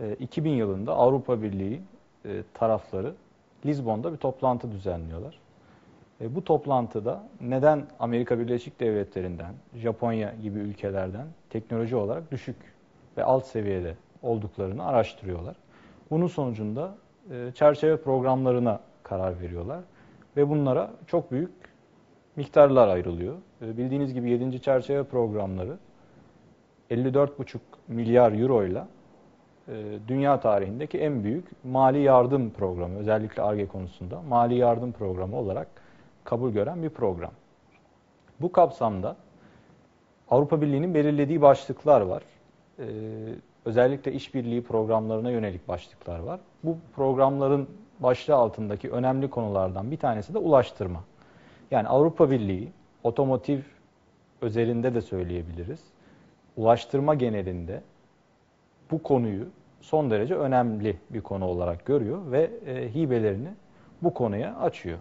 e, 2000 yılında Avrupa Birliği e, tarafları Lizbon'da bir toplantı düzenliyorlar. E, bu toplantıda neden Amerika Birleşik Devletleri'nden, Japonya gibi ülkelerden teknoloji olarak düşük ve alt seviyede olduklarını araştırıyorlar. Bunun sonucunda e, çerçeve programlarına karar veriyorlar ve bunlara çok büyük miktarlar ayrılıyor. E, bildiğiniz gibi 7. çerçeve programları 54,5 milyar euro ile dünya tarihindeki en büyük mali yardım programı, özellikle ARGE konusunda mali yardım programı olarak kabul gören bir program. Bu kapsamda Avrupa Birliği'nin belirlediği başlıklar var. Ee, özellikle işbirliği programlarına yönelik başlıklar var. Bu programların başlığı altındaki önemli konulardan bir tanesi de ulaştırma. Yani Avrupa Birliği otomotiv özelinde de söyleyebiliriz. Ulaştırma genelinde bu konuyu son derece önemli bir konu olarak görüyor ve e, hibelerini bu konuya açıyor.